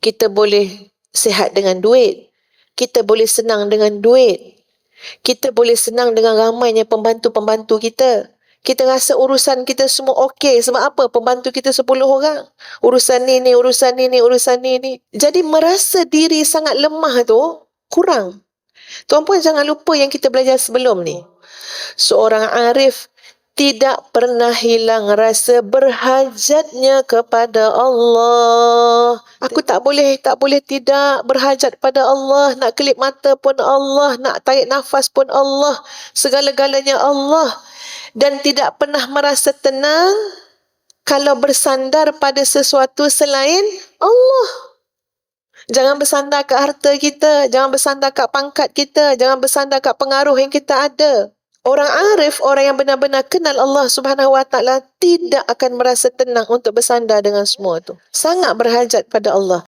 Kita boleh sihat dengan duit. Kita boleh senang dengan duit. Kita boleh senang dengan ramainya pembantu-pembantu kita. Kita rasa urusan kita semua okey. Sebab apa? Pembantu kita 10 orang. Urusan ni ni, urusan ni ni, urusan ni ni. Jadi merasa diri sangat lemah tu kurang. Tuan puan jangan lupa yang kita belajar sebelum ni. Seorang arif tidak pernah hilang rasa berhajatnya kepada Allah. Aku tak boleh tak boleh tidak berhajat pada Allah, nak kelip mata pun Allah, nak tarik nafas pun Allah, segala-galanya Allah dan tidak pernah merasa tenang kalau bersandar pada sesuatu selain Allah. Jangan bersandar ke harta kita, jangan bersandar ke pangkat kita, jangan bersandar ke pengaruh yang kita ada. Orang arif, orang yang benar-benar kenal Allah Subhanahu Wa Taala tidak akan merasa tenang untuk bersandar dengan semua itu. Sangat berhajat pada Allah.